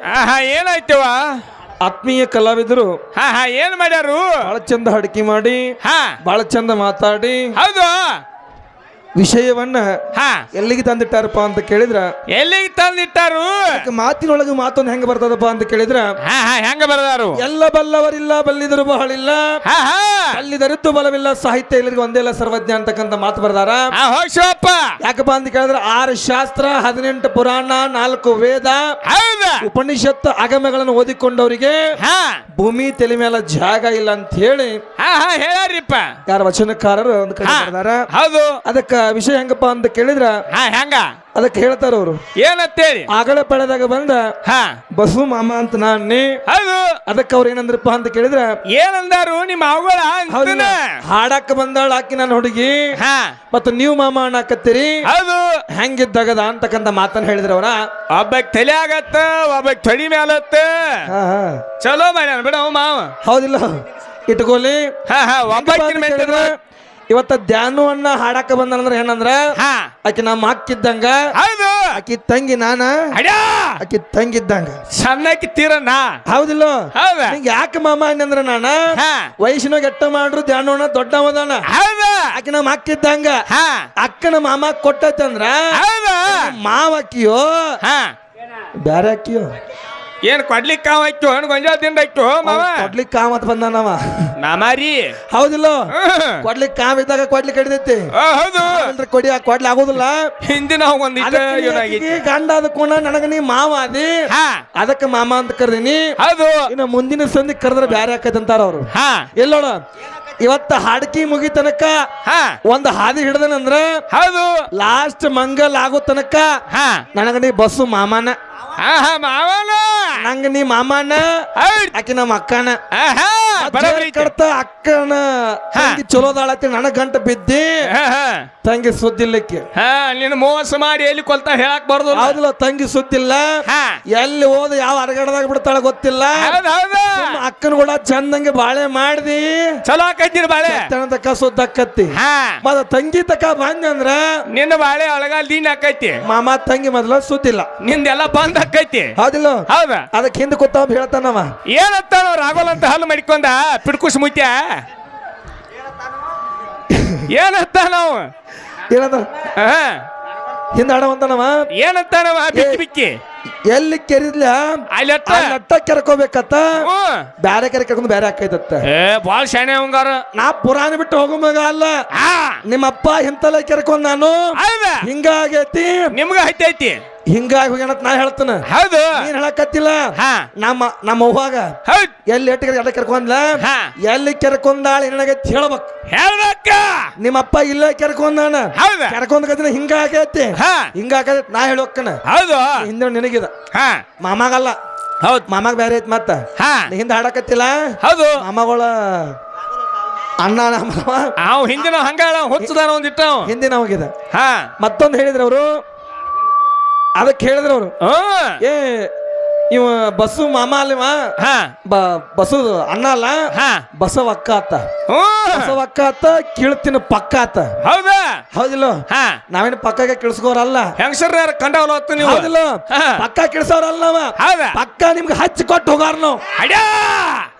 ಆಹಾ ಏನಾಯ್ತವ ಆತ್ಮೀಯ ಕಲಾವಿದರು ಹಾ ಹಾ ಏನ್ ಮಾಡ್ಯಾರು? ಬಹಳ ಚಂದ ಅಡಿಕೆ ಮಾಡಿ ಹಾ. ಬಹಳ ಚಂದ ಮಾತಾಡಿ ಹೌದು. ವಿಷಯವನ್ನ ಹಾ. ಎಲ್ಲಿಗೆ ತಂದಿಟ್ಟಾರಪ್ಪ ಅಂತ ಕೇಳಿದ್ರ? ಎಲ್ಲಿಗೆ ತಂದಿಟ್ಟಾರು? ಮಾತಿನೊಳಗೆ ಮಾತೊಂದು ಹೆಂಗ ಬರ್ತದಪ್ಪ ಅಂತ ಕೇಳಿದ್ರ? ಹಾ ಹಾ ಹೆಂಗ ಬರದಾರು? ಎಲ್ಲ ಬಲ್ಲವರಿಲ್ಲ ಬಲ್ಲಿದರು ಬಹಳಿಲ್ಲ. ಹಾ ಹಾ. ಬಲ್ಲಿದರಿದ್ದು ಬಲವಿಲ್ಲ ಸಾಹಿತ್ಯ ಎಲ್ಲರಿಗೂ ಒಂದೇ ಸರ್ವಜ್ಞ ಅಂತಕ್ಕಂಥ ಮಾತು ಬರ್ದಾರ. ಯಾಕಪ್ಪ ಅಂತ ಕೇಳಿದ್ರ ಆರು ಶಾಸ್ತ್ರ ಹದಿನೆಂಟು ಪುರಾಣ ನಾಲ್ಕು ವೇದ ಉಪನಿಷತ್ತು ಉಪನಿಷತ್ ಆಗಮಗಳನ್ನು ಓದಿಕೊಂಡವರಿಗೆ ಹಾ. ಭೂಮಿ ತಲೆ ಮೇಲೆ ಜಾಗ ಇಲ್ಲ ಅಂತ ಹೇಳಿ ಹಾ ಹಾ ಹೇಳ್ಯಾರಿಪ್ಪ. ಯಾರ ವಚನಕಾರರು ಹೌದು. ಅದಕ್ಕ ವಿಷಯ ಹೆಂಗಪ್ಪ ಅಂತ ಕೇಳಿದ್ರ ಹಾ ಹೆಂಗ? ಅದಕ್ಕೆ ಹೇಳ್ತಾರ ಅವರು. ಏನಂತೇಳಿ ಆಗಳ ಪಡೆದಾಗ ಬಂದ ಹಾ. ಬಸು ಮಾಮ ಅಂತ ನಾನೇ ಹೌದು. ಅದಕ್ಕೆ ಅವ್ರು ಏನಂದ್ರಪ್ಪ ಅಂತ ಕೇಳಿದ್ರ ಏನಂದಾರು ನಿಮ್ಮ ಅವಗಳ ಹಾಡಾಕ ಹಾಡಕ್ಕ ಬಂದಾಳ ಆಕಿ ನನ್ನ ಹುಡುಗಿ. ಹಾ. ಮತ್ತು ನೀವು ಮಾಮ ಅಣ್ಣಾಕತ್ತೀರಿ ಹೌದು. ಹೆಂಗಿದ್ದಾಗದ ಅಂತಕ್ಕಂತ ಮಾತನ್ನ ಹೇಳಿದ್ರ ಅವರ. ಒಬ್ಬಕ್ ತಲೆ ಆಗತ್ತ ಒಬ್ಬಕ್ ತಳಿ ಮೇಲತ್ತ. ಹಾ ಹಾ. ಚಲೋ ಮಾಡ್ಯಾನ ಬಿಡ ಮಾವ. ಹೌದಿಲ್ಲ. ಇಟ್ಕೊಲಿ ಹಾ ಹಾ. ಒಬ್ಬಕ್ಕಿನ ಇವತ್ತ ಧ್ಯಾನವನ್ನ ಹಾಡಾಕ ಬಂದಂದ್ರ ಏನಂದ್ರ ಹಾ. ಆಕಿ ನಮ್ಮ ಅಕ್ಕಿದ್ದಂಗ ಹೌದು. ಆಕಿ ತಂಗಿ ನಾನ ಅಡ್ಯಾ. ಆಕಿ ತಂಗಿದ್ದಂಗ ಸಣ್ಣಕಿ ತೀರಣ್ಣ. ಹೌದಿಲ್ಲ? ಯಾಕೆ ಮಾಮ ಅಂದ್ರೆ ನಾನ ಹಾ. ವಯಸ್ಸಿನಾಗ ಎಟ್ಟ ಮಾಡ್ರು ಧ್ಯಾನವನ್ನ ದೊಡ್ಡವದಾನ. ಆಕಿ ನಮ್ಮ ಅಕ್ಕಿದ್ದಂಗ ಅಕ್ಕನ ಮಾಮ ಕೊಟ್ಟತಂದ್ರ ಮಾವ ಅಕ್ಕಿಯೋ ಬ್ಯಾರೆ ಅಕ್ಕಿಯೋ. ಏನ್ ಕೊಡ್ಲಿಕ್ಕೆ ಕಾವ್ ಆಯ್ತು ಹಣ್ಣು ಗೊಂಜಾಳ ತಿಂದಾಯ್ತು ಕೊಡ್ಲಿ ಮಾವ? ಅಂತ ಕಾಮತ್ ಬಂದಾನವ ನಾಮಾರಿ ಹೌದಿಲ್ಲ? ಕೊಡ್ಲಿ ಕೊಡ್ಲಿಕ್ ಕಾಮ್ ಇದ್ದಾಗ ಕೊಡ್ಲಿ ಹಿಡಿದೈತಿ. ಆ, ಹೌದು. ಅಂದ್ರೆ ಕೊಡಿ ಕೊಡ್ಲಿ ಆಗೋದಿಲ್ಲ. ಹಿಂದಿನ ಒಂದಿಟ್ಟು ಗಂಡ ಅದ ಕೋಣ ನನಗ ನೀ ಮಾವ ಅದಿ. ಹಾ. ಅದಕ್ಕೆ ಮಾಮ ಅಂತ ಕರ್ದೀನಿ. ಹೌದು. ಇನ್ನು ಮುಂದಿನ ಸಂಧಿ ಕರೆದ್ರೆ ಬ್ಯಾರೆ ಆಕೈತೆ ಅಂತಾರ ಅವ್ರು. ಹಾ. ಎಲ್ಲೋಡ ಇವತ್ತ ಹಾಡ್ಕಿ ಮುಗಿ ತನಕ ಹಾ. ಒಂದ್ ಹಾದಿ ಹಿಡ್ದನಂದ್ರ ಹೌದು. ಲಾಸ್ಟ್ ಮಂಗಲ್ ಆಗೋ ತನಕ ಹಾ. ನನಗ ನೀ ಬಸ್ಸು ಮಾಮನ. ಹಾ ಹಾ ಮಾವನ. ನಂಗ ನಿ ಮಾಮನ ಆಕಿ ನಮ್ಮ ಅಕ್ಕನ. ಆಹಾ. ಕಡ್ತ ಅಕ್ಕನ ತಂಗಿ ಚಲೋದಾಳತಿ ನನಗ ಗಂಟ ಬಿದ್ದಿ. ತಂಗಿ ಸುದ್ದಿಲ್ಲಕ್ಕೆ ಹಾ ನೀನು ಮೋಸ ಮಾಡಿ ಎಲ್ಲಿ ಕೊಲ್ತಾ ಹೇಳಕ್ ಬರ್ದು ಹೌದಿಲ್ಲ ತಂಗಿ ಸುದ್ದಿಲ್ಲ. ಎಲ್ಲಿ ಹೋದ ಯಾವ ಅರಗಡದಾಗ ಬಿಡ್ತಾಳ ಗೊತ್ತಿಲ್ಲ. ಅಕ್ಕನ ಕೂಡ ಚಂದಂಗೆ ಬಾಳೆ ಮಾಡ್ದಿ. ಚಲೋ ಆಕೈತಿರಿ ಬಾಳೆ. ತಕ ಸುದ್ದಕ್ಕತ್ತಿ ಮತ್ತ ತಂಗಿ ತಕ ಬಂದಂದ್ರ ನಿನ್ನ ಬಾಳೆ ಒಳಗ ಲೀನ್ ಆಕೈತಿ. ಮಾಮ ತಂಗಿ ಮೊದಲ ಸುತ್ತಿಲ್ಲ ನಿಂದೆಲ್ಲ ಬಂದ್ ಆಕೈತಿ ಹೌದಿಲ್ಲ. ಹೌದ? ಅದಕ್ಕೆ ಹಿಂದೆ ಕೂತ ಹೇಳ್ತಾನವ ಏನಂತ ರಾಘವಲ್ ಅಂತ ಹಲ್ಲು ಮಡಿಕೊಂಡ ಪಿಡ್ಕುಸ್ ಮುತ್ಯ? ಏನಂತ ನಾವು ಏನದ ಹಿಂದ ಆಡವಂತಾನವ ಏನಂತಾನವ ಬಿಕ್ಕಿ ಬಿಕ್ಕಿ. ಎಲ್ಲಿ ಕೆರಿದ್ಲ? ಅಲ್ಲಿ ಅಟ್ಟ ಕೆರ್ಕೋಬೇಕತ್ತ. ಬ್ಯಾರೆ ಕೆರೆ ಕರ್ಕೊಂಡು ಬ್ಯಾರೆ ಹಾಕೈತತ್ತ. ಏ ಬಾಳ್ ಶಾಣೆ ಅವಂಗಾರ. ನಾ ಪುರಾಣ ಬಿಟ್ಟು ಹೋಗೋ ಮಗ ಅಲ್ಲ. ನಿಮ್ಮಪ್ಪ ಇಂತಲ್ಲ ಕೆರ್ಕೊಂಡ್ ನಾನು. ಹಿಂಗಾಗೈತಿ. ನಿಮ್ಗ ಹೈತೈತಿ. ಹಿಂಗಾಗಿ ಹೋಗ್ಯಾನತ್ ನಾ ಹೇಳ್ತಾನ. ಹೌದು. ನೀನ್ ಹೇಳಕತ್ತಿಲ್ಲ. ಹಾ. ನಮ್ಮ ನಮ್ಮ ಅವ್ವಾಗ ಎಲ್ಲಿ ಎಟ್ಟಿಗೆ ಎಡ ಕರ್ಕೊಂಡ್ಲ. ಎಲ್ಲಿ ಕೆರ್ಕೊಂಡಾಳ ಏನಾಗೈತಿ ಹೇಳ್ಬೇಕು. ಹೇಳ್ಬೇಕ. ನಿಮ್ಮಪ್ಪ ಇಲ್ಲ ಕೆರ್ಕೊಂಡಾನ? ಹೌದು. ಕೆರ್ಕೊಂಡ್ ಗತಿನ ಹಿಂಗಾಗೈತಿ. ಹಾ. ನಾ ಹೇಳೋಕ್ಕನ. ಹೌದು. ಹಿಂದೆ ನಿನಗಿದ. ಹಾ. ಮಾಮಾಗಲ್ಲ. ಹೌದ್. ಮಾಮಾಗ ಬೇರೆ ಐತಿ ಮತ್ತ. ಹಿಂದೆ ಹಾಡಕತ್ತಿಲ್ಲ? ಹೌದು. ಮಾಮಗಳ ಅಣ್ಣ ನಮ್ಮ ಹಿಂದಿನ ಹಂಗಾಳ ಹುಚ್ಚದಾನ ಒಂದಿಟ್ಟ. ಹಿಂದಿನ ಹೋಗಿದೆ ಹಾ. ಮತ್ತೊಂದು ಹೇಳಿದ್ರು ಅವರು ಅದಕ್ಕೆ ಹೇಳಿದ್ರು ಅವರು. ಏ ಇವ ಬಸ್ಸು ಮಾಮ ಹಾ. ಬಸ್ಸು ಅಣ್ಣ ಅಲ್ಲ ಹಾ. ಬಸವ ಅಕ್ಕ ಆತ ಬಸವ ಅಕ್ಕ ಆತ ಕೀಳ್ತಿನ ಪಕ್ಕ ಆತ ಹೌದಾ? ಹೌದಿಲ್ಲ? ಹಾ. ನಾವೇನು ಪಕ್ಕಗೆ ಕಿಳಿಸ್ಕೋರಲ್ಲ. ಹೆಂಗಸರ್ ಯಾರು ಕಂಡವಲ್ಲ ಹೊತ್ತು ನೀವು? ಹೌದಿಲ್ಲ. ಪಕ್ಕ ಕಿಳ್ಸೋರಲ್ಲ ನಾವ ಹೌದಾ? ಪಕ್ಕ ನಿಮ್ಗೆ ಹಚ್ಚಿ ಕೊಟ್ಟು ಹೋಗಾರ ನಾವು. ಅಡ್ಯಾ!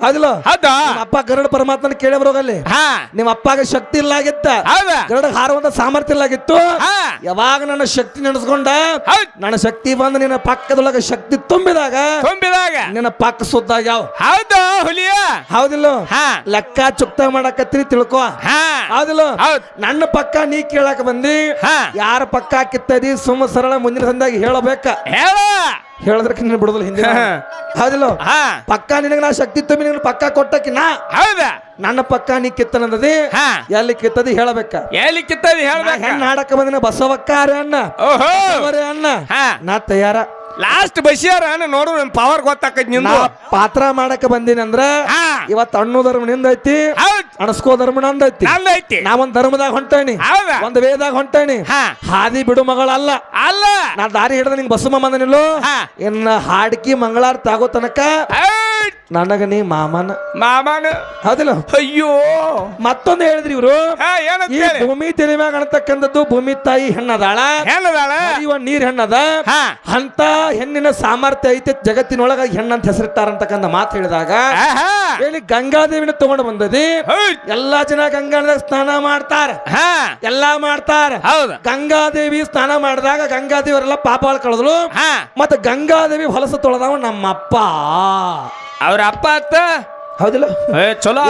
ಹೌದಿಲ್ಲ? ಹೌದಾ? ಅಪ್ಪ ಗರುಡ ಪರಮಾತ್ಮನ ಕೇಳಬ್ರೋಗಲ್ಲಿ ಹಾ. ನಿಮ್ಮ ಅಪ್ಪಗೆ ಶಕ್ತಿ ಇಲ್ಲ ಆಗಿತ್ತ ಗರುಡ ಹಾರುವಂತ ಸಾಮರ್ಥ್ಯ ಇಲ್ಲ ಆಗಿತ್ತು ಯಾವಾಗ ನನ್ನ ಶಕ್ತಿ ನೆನೆಸ್ಕೊಂಡ? ನನ್ನ ಶಕ್ತಿ ಬಂದು ನಿನ್ನ ಪಕ್ಕದೊಳಗೆ ಶಕ್ತಿ ತುಂಬಿದಾಗ ತುಂಬಿದಾಗ. ನಿನ್ನ ಪಕ್ಕ ಸುದ್ದಾಗ ಯಾವ? ಹೌದು ಹುಲಿಯ. ಹೌದಿಲ್ಲ. ಹಾ. ಲೆಕ್ಕ ಚುಕ್ತ ಮಾಡಕತ್ತೀನಿ ತಿಳ್ಕೊ. ಹಾ. ಹೌದಿಲ್ಲ. ಹೌದ್. ನನ್ನ ಪಕ್ಕ ನೀ ಕೇಳಕ್ ಬಂದಿ. ಹಾ. ಯಾರ ಪಕ್ಕ ಕಿತ್ತದಿ ಸುಮ್ಮ ಸರಳ ಮುಂದಿನ ಸಂದಾಗ ಹೇಳಬೇಕ. ಹೇಳ. ಹೇಳಿದ್ರೆ ನಿನ್ನ ಬಿಡುದಿಲ್ಲ ಹಿಂದೆ ಹೌದಿಲ್ಲ. ಹಾ. ಪಕ್ಕ ನಿನಗೆ ನಾ ಶಕ್ತಿ ತುಂಬಿ ನಿನಗೆ ಪಕ್ಕ ಕೊಟ್ಟಕಿನ. ಹೌದಾ. ನನ್ನ ಪಕ್ಕ ನೀ ಕಿತ್ತನಂದದಿ. ಹಾ. ಎಲ್ಲಿ ಕಿತ್ತದಿ ಹೇಳಬೇಕ. ಎಲ್ಲಿ ಕಿತ್ತದಿ ಹೇಳ್ಬೇಕ. ಹೆಣ್ಣು ಹಾಡಕ ಬಂದಿನ ಬಸವಕ್ಕ ಅರೆ ಅಣ್ಣ. ಓಹೋ. ಬಸವರೇ ಅಣ್ಣ. ಹಾ. ನಾ ತಯಾರ. ಲಾಸ್ಟ್ ಬಸ್ಸಿಯಾರ ನೋಡು ನನ್ ಪವರ್ ಗೊತ್ತಾಕೈತಿ ನಿಂದು. ಪಾತ್ರ ಮಾಡಕ ಬಂದೀನಿ ಅಂದ್ರ ಹಾ. ಇವತ್ತು ಅಣ್ಣು ಧರ್ಮ ನಿಂದೈತಿ ಅಣಸ್ಕೋ ಧರ್ಮ ನಂದೈತಿ ನಂದೈತಿ ನಾ ಒಂದ್ ಧರ್ಮದಾಗ ಹೊಂಟೇನಿ ಹೌದಾ? ಒಂದ್ ವೇದಾಗ ಹೊಂಟೇನಿ. ಹಾ. ಹಾದಿ ಬಿಡು ಮಗಳ ಅಲ್ಲ. ಅಲ್ಲ ನಾ ದಾರಿ ಹಿಡಿದ ನಿಂಗೆ ಬಸಮ್ಮ ಬಂದನಿಲ್ಲೋ ಇನ್ನ ಹಾಡ್ಕಿ ಮಂಗಳಾರ ತಾಗೋ ತನಕ ನನಗ ನೀ ಮಾಮನ. ಮಾಮನ? ಹೌದಿಲ್ಲ? ಅಯ್ಯೋ! ಮತ್ತೊಂದು ಹೇಳಿದ್ರಿ ಇವ್ರು. ಈ ಭೂಮಿ ತೆರಿಮ್ಯಾಗ ಮ್ಯಾಗ ಭೂಮಿ ತಾಯಿ ಹೆಣ್ಣದಾಳ. ಹೆಣ್ಣದಾಳ? ಇವ ನೀರ್ ಹೆಣ್ಣದ. ಅಂತ ಹೆಣ್ಣಿನ ಸಾಮರ್ಥ್ಯ ಐತೆ ಜಗತ್ತಿನೊಳಗ ಹೆಣ್ಣಂತ ಹೆಸರಿಟ್ಟಾರಂತಕ್ಕಂಥ ಮಾತು ಹೇಳಿದಾಗ. ಹೇಳಿ ಗಂಗಾದೇವಿನ ತಗೊಂಡು ಬಂದದಿ. ಎಲ್ಲಾ ಜನ ಗಂಗಾದ ಸ್ನಾನ ಮಾಡ್ತಾರ. ಹಾ. ಎಲ್ಲಾ ಮಾಡ್ತಾರ. ಹೌದು. ಗಂಗಾದೇವಿ ಸ್ನಾನ ಮಾಡಿದಾಗ ಗಂಗಾದೇವರೆಲ್ಲ ಪಾಪಾಳ ಕಳೆದಳು ಮತ್ತ ಗಂಗಾದೇವಿ ಹೊಲಸ ತೊಳೆದವ ನಮ್ಮಪ್ಪ. ಅವ್ರ ಅಪ್ಪ ಅತ್ತ? ಹೌದಿಲ್ಲ. ಏ ಚಲೋ?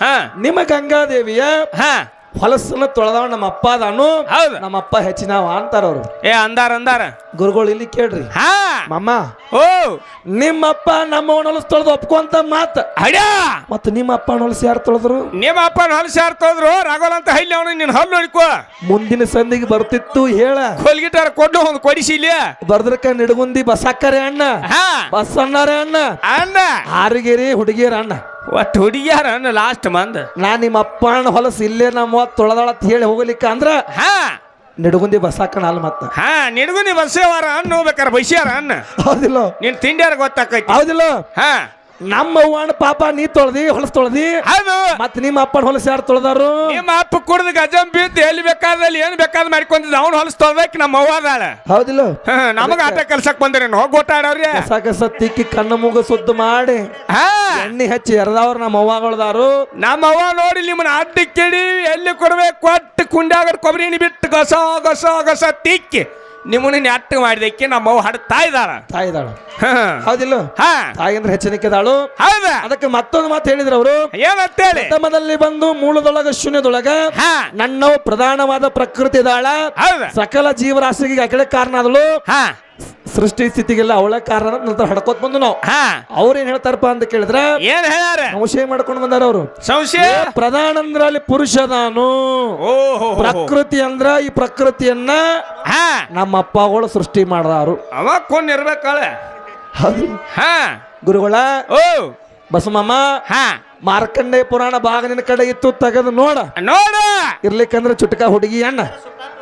ಹಾ. ನಿಮ್ಮ ಗಂಗಾದೇವಿಯ ಹಾ. ಹೊಲಸನ್ನ ತೊಳೆದವ ನಮ್ಮ ಅಪ್ಪ ಅದಾನು. ಹೌದು. ನಮ್ಮಪ್ಪ ಹೆಚ್ಚಿನವ ಅಂತಾರ ಅವ್ರು. ಏ ಅಂದಾರ ಅಂದಾರ. ಗುರುಗಳು ಇಲ್ಲಿ ಕೇಳ್ರಿ. ಹಾ. ಮಮ್ಮ ಓ. ನಿಮ್ಮಪ್ಪ ನಮ್ಮ ಹೊಲಸು ತೊಳೆದು ಒಪ್ಕೊಂತ ಮಾತ. ಅಡ್ಯಾ ಮತ್ತ ನಿಮ್ಮ ಅಪ್ಪ ಹೊಲಸು ಯಾರು ತೊಳೆದ್ರು? ನಿಮ್ಮ ಅಪ್ಪನ ಹೊಲಸ ತೊಳೆದ್ರು? ರಾಘವಲ್ ಅಂತ ಹೈಲಿ ಅವನು ನಿನ್ನ ಹಲ್ಲು ನೋಡಿಕೋ ಮುಂದಿನ ಸಂದಿಗೆ ಬರ್ತಿತ್ತು ಹೇಳ. ಕೊಲ್ಗಿಟಾರ ಕೊಟ್ಟು ಒಂದು ಕೊಡಿಸಿ ಇಲ್ಲಿ. ಬರ್ದ್ರಕ ನಿಡಗುಂದಿ ಬಸಕ್ಕರೆ ಅಣ್ಣ. ಹಾ. ಬಸಣ್ಣರೇ ಅಣ್ಣ. ಅಣ್ಣ. ಆರಿಗೇರಿ ಹುಡುಗಿಯರ ಅಣ್ಣ. ಒಟ್ಟು ಹುಡುಗಿಯಾರ ಲಾಸ್ಟ್ ಮಂದ್. ನಾ ನಿಮ್ಮ ಅಪ್ಪ ಅಣ್ಣ ಹೊಲಸು ಇಲ್ಲೇ ನಮ್ಮ ತೊಳದಾಳ ಹೇಳಿ ಹೋಗ್ಲಿಕ್ಕೆ ಅಂದ್ರ ಹಾ. ನಿಡಗುಂದಿ ಬಸ್ಸಾಕಣ ಅಲ್ಲ ಮತ್ತ. ಹಾ ನಿನಗೂ ನೀ ಬಸ್ಸೇವಾರ ಅನ್ನ ಹೋಗ್ಬೇಕಾರ ಬೈಸ್ಯಾರ ಅನ್ನ ಹೌದಿಲ್ಲ. ನಿನ್ ತಿಂಡಿಯಾರ ಗೊತ್ತಾಕೈತಿ. ಹೌದಿಲ್ಲ. ಹಾ. ನಮ್ಮ ಅವ್ವನ ಪಾಪ ನೀ ತೊಳ್ದಿ ಹೊಲಸ್ ತೊಳ್ದಿ. ಅದು ಮತ್ ನಿಮ್ಮ ಅಪ್ಪನ ಹೊಲಸ ಯಾರು ತೊಳ್ದಾರು? ನಿಮ್ಮ ಅಪ್ಪ ಕುಡ್ದು ಗಜಂ ಬಿದ್ದು ಎಲ್ಲಿ ಬೇಕಾದಲ್ಲಿ ಏನ್ ಬೇಕಾದ್ ಮಾಡ್ಕೊಂಡಿದ್ದ ಅವ್ನು ಹೊಲಸ್ ತೊಳ್ಬೇಕು ನಮ್ಮ ಅವ್ವ ಅದಾಳ. ಹೌದಿಲ್ಲ? ನಮಗ ಆಟ ಕೆಲ್ಸಕ್ ಬಂದ್ರಿ ಹೋಗಿ ಓಟಾಡವ್ರಿ ಕಸ ತಿಕ್ಕಿ ಕಣ್ಣು ಮೂಗು ಸುದ್ದು ಮಾಡಿ. ಎಣ್ಣೆ ಹಚ್ಚಿ ಎರದವ್ರು ನಮ್ಮ ಅವ್ವಗಳ್ದಾರು. ನಮ್ಮ ಅವ್ವ ನೋಡಿ ನಿಮ್ಮನ್ನ ಅಡ್ಡಿ ಕೆಡಿ ಎಲ್ಲಿ ಕೊಡ್ಬೇಕು ಕೊಟ್ಟು ಕುಂಡ್ಯಾಗ ಕೊಬ್ಬರಿ ಬಿಟ್ಟು ಗಸ ಗಸ ಗಸ ತಿಕ್ಕಿ. ನಿಮ್ಮನ್ನ ಅಟ್ಟ ಮಾಡಿದಕ್ಕೆ ನಮ್ಮ ಅವ್ವ ತಾಯಿದಾಳ. ತಾಯಿದಾಳ. ಹೌದಿಲ್ಲ? ಹಾ. ತಾಯಿ ಅಂದ್ರೆ ಹೆಚ್ಚನಿಕ್ಕಿದಾಳು ಹೌದಾ? ಅದಕ್ಕೆ ಮತ್ತೊಂದು ಮಾತು ಹೇಳಿದ್ರು ಅವರು. ಏನಂತೇಳಿ ಪ್ರಥಮದಲ್ಲಿ ಬಂದು ಮೂಲದೊಳಗ ಶೂನ್ಯದೊಳಗ ನನ್ನವು ಪ್ರಧಾನವಾದ ಪ್ರಕೃತಿ ಇದಾಳ ಹೌದಾ. ಸಕಲ ಜೀವರಾಶಿಗೆ ಅಕಡೆ ಕಾರಣ ಆದಳು ಹಾ. ಸೃಷ್ಟಿ ಸ್ಥಿತಿಗೆಲ್ಲ ಅವಳ ಕಾರಣ ನಂತರ ಹಡ್ಕೋತ್ ಬಂದು ನಾವು. ಹಾ. ಅವ್ರ ಏನ್ ಹೇಳ್ತಾರಪ್ಪ ಅಂತ ಕೇಳಿದ್ರ ಏನ್ ಹೇಳ್ಯಾರ? ಸಂಶಯ ಮಾಡ್ಕೊಂಡು ಬಂದಾರ ಅವರು. ಸಂಶಯ? ಪ್ರಧಾನ ಅಂದ್ರ ಅಲ್ಲಿ ಪುರುಷ ಓಹೋ ಪ್ರಕೃತಿ ಅಂದ್ರ ಈ ಪ್ರಕೃತಿಯನ್ನ ಹಾ. ನಮ್ಮ ಅಪ್ಪಗಳು ಸೃಷ್ಟಿ ಮಾಡದಾರು. ಅವ ಕೊನ್ ಇರ್ಬೇಕಾಳೆ? ಹಾ. ಗುರುಗಳ ಓ. ಬಸಮಮ್ಮ ಹಾ. ಮಾರ್ಕಂಡೇಯ ಪುರಾಣ ಭಾಗ ನಿನ್ನ ಕಡೆ ಇತ್ತು ತೆಗೆದು ನೋಡ. ನೋಡ. ಇರ್ಲಿಕ್ಕಂದ್ರೆ ಚುಟಕ ಹುಡುಗಿ ಅಣ್ಣ.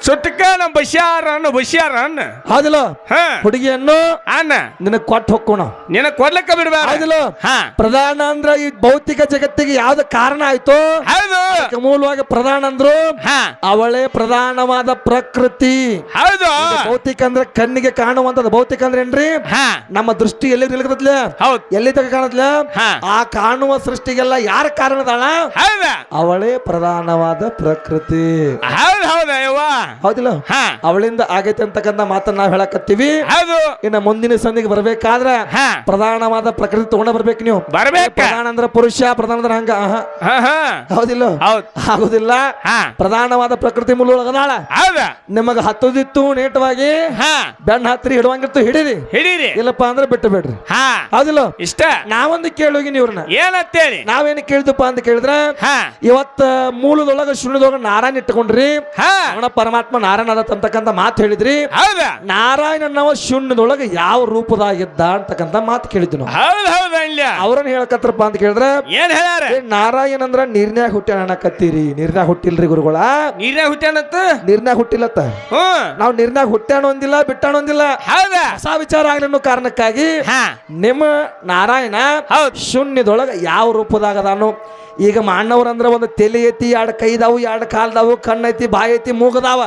ಸುಟ್ಟಕ ನಮ್ಮ ಬಸ್ಯಾರ ಅಣ್ಣ ಬಸ್ಯಾರ ಅಣ್ಣ ಹೌದಿಲ್ಲ ಹಾ. ಹುಡುಗಿಯನ್ನು ಅನ್ನ ನಿನಗೆ ಕೊಟ್ಟು ಹೋಗೋಣ ನಿನಗ್ ಕೊಡ್ಲಿಕ್ಕ ಬಿಡ್ಬೇಡ. ಹೌದಿಲ್ಲ ಹಾ. ಪ್ರಧಾನ ಅಂದ್ರ ಈ ಭೌತಿಕ ಜಗತ್ತಿಗೆ ಯಾವ್ದು ಕಾರಣ ಆಯ್ತು? ಹೌದು. ಮೂಲವಾಗಿ ಪ್ರಧಾನ ಅಂದ್ರು ಹಾ. ಅವಳೇ ಪ್ರಧಾನವಾದ ಪ್ರಕೃತಿ. ಹೌದು. ಭೌತಿಕ ಅಂದ್ರೆ ಕಣ್ಣಿಗೆ ಕಾಣುವಂತದ್ದು ಭೌತಿಕ ಅಂದ್ರೆ ಏನ್ರಿ? ಹಾ. ನಮ್ಮ ದೃಷ್ಟಿ ಎಲ್ಲಿ ನಿಲ್ಕತ್ಲ ಹೌದು. ಎಲ್ಲಿ ತಗ ಕಾಣತ್ಲ ಹಾ. ಆ ಕಾಣುವ ಸೃಷ್ಟಿಗೆಲ್ಲ ಯಾರ ಕಾರಣದಾಳ ಹೌದ. ಅವಳೇ ಪ್ರಧಾನವಾದ ಪ್ರಕೃತಿ. ಹೌದು ಹೌದಾ ಹೌದಿಲ್ಲ? ಹಾ. ಅವಳಿಂದ ಆಗೈತೆ ಅಂತಕ್ಕಂಥ ಮಾತನ್ನ ನಾವ್ ಹೇಳಕತ್ತೀವಿ. ಹೌದು. ಇನ್ನ ಮುಂದಿನ ಸಂದಿಗೆ ಬರ್ಬೇಕಾದ್ರ ಹಾ. ಪ್ರಧಾನವಾದ ಪ್ರಕೃತಿ ತಗೊಂಡ ಬರ್ಬೇಕು ನೀವು. ಬರ್ಬೇಕ. ಪ್ರಧಾನ ಅಂದ್ರ ಪುರುಷ ಪ್ರಧಾನ ಅಂದ್ರ ಹಂಗ. ಆಹಾ. ಹಾ ಹಾ. ಹೌದಿಲ್ಲ? ಹೌದ್. ಆಗುದಿಲ್ಲ. ಹಾ. ಪ್ರಧಾನವಾದ ಪ್ರಕೃತಿ ಮೂಲ ಒಳಗದಾಳ. ಹೌದ. ನಿಮಗ ಹತ್ತದಿತ್ತು ನೇಟವಾಗಿ. ಹಾ. ಬೆಣ್ಣ ಹತ್ತಿರಿ ಹಿಡುವಂಗಿತ್ತು ಹಿಡೀರಿ. ಹಿಡೀರಿ. ಇಲ್ಲಪ್ಪ ಅಂದ್ರೆ ಬಿಟ್ಟು ಬಿಡ್ರಿ. ಹಾ. ಹೌದಿಲ್ಲ? ಇಷ್ಟ. ನಾವೊಂದು ಕೇಳೋಗಿ ನೀವ್ರನ್ನ ಏನಂತೇಳಿ? ನಾವೇನು ಕೇಳಿದಪ್ಪ ಅಂತ ಕೇಳಿದ್ರ ಹಾ. ಇವತ್ತ ಮೂಲದೊಳಗ ಶೂನ್ಯದೊಳಗ ನಾರಾಯಣ ಹಾ. ಅವನ ಪರಮಾತ್ಮ ನಾರಾಯಣ ಅದ ಅಂತಕ್ಕಂಥ ಮಾತು ಹೇಳಿದ್ರಿ? ನಾರಾಯಣನವ ಶೂನ್ಯದೊಳಗೆ ಯಾವ ರೂಪದಾಗಿದ್ದ ಅಂತಕ್ಕಂಥ ಮಾತು ಕೇಳಿದ್ವಿ ನಾವು. ಅವ್ರನ್ನ ಹೇಳಕತ್ರಪ್ಪ ಅಂತ ಕೇಳಿದ್ರೆ ಏನ್ ಹೇಳ್ಯಾರ? ನಾರಾಯಣ ಅಂದ್ರ ನೀರ್ನ್ಯಾಗ ಹುಟ್ಟ್ಯಾನ ಅನ್ನಕತ್ತೀರಿ. ನೀರ್ನ್ಯಾಗ ಹುಟ್ಟಿಲ್ರಿ ಗುರುಗಳ. ನೀರ್ನ್ಯಾಗ ಹುಟ್ಟ್ಯಾನಂತ? ನೀರ್ನ್ಯಾಗ ಹುಟ್ಟಿಲ್ಲತ್ತ? ನಾವು ನೀರ್ನ್ಯಾಗ ಹುಟ್ಟ್ಯಾಣ ಒಂದಿಲ್ಲ ಬಿಟ್ಟಾಣ ಒಂದಿಲ್ಲ ಹೊಸ ವಿಚಾರ ಆಗ್ಲಿನ್ನೋ ಕಾರಣಕ್ಕಾಗಿ ಹಾ. ನಿಮ್ಮ ನಾರಾಯಣ ಶೂನ್ಯದೊಳಗ ಯಾವ ರೂಪದಾಗದಾನು ಈಗ ಮಾಣ್ಣವ್ರಂದ್ರ ಒಂದು ತಲೆ ಐತಿ ಎರಡು ಕೈದಾವು ಎರಡು ಕಾಲ್ದಾವು ಕಣ್ಣೈತಿ ಬಾಯಿ ಐತಿ ಮೂಗದಾವ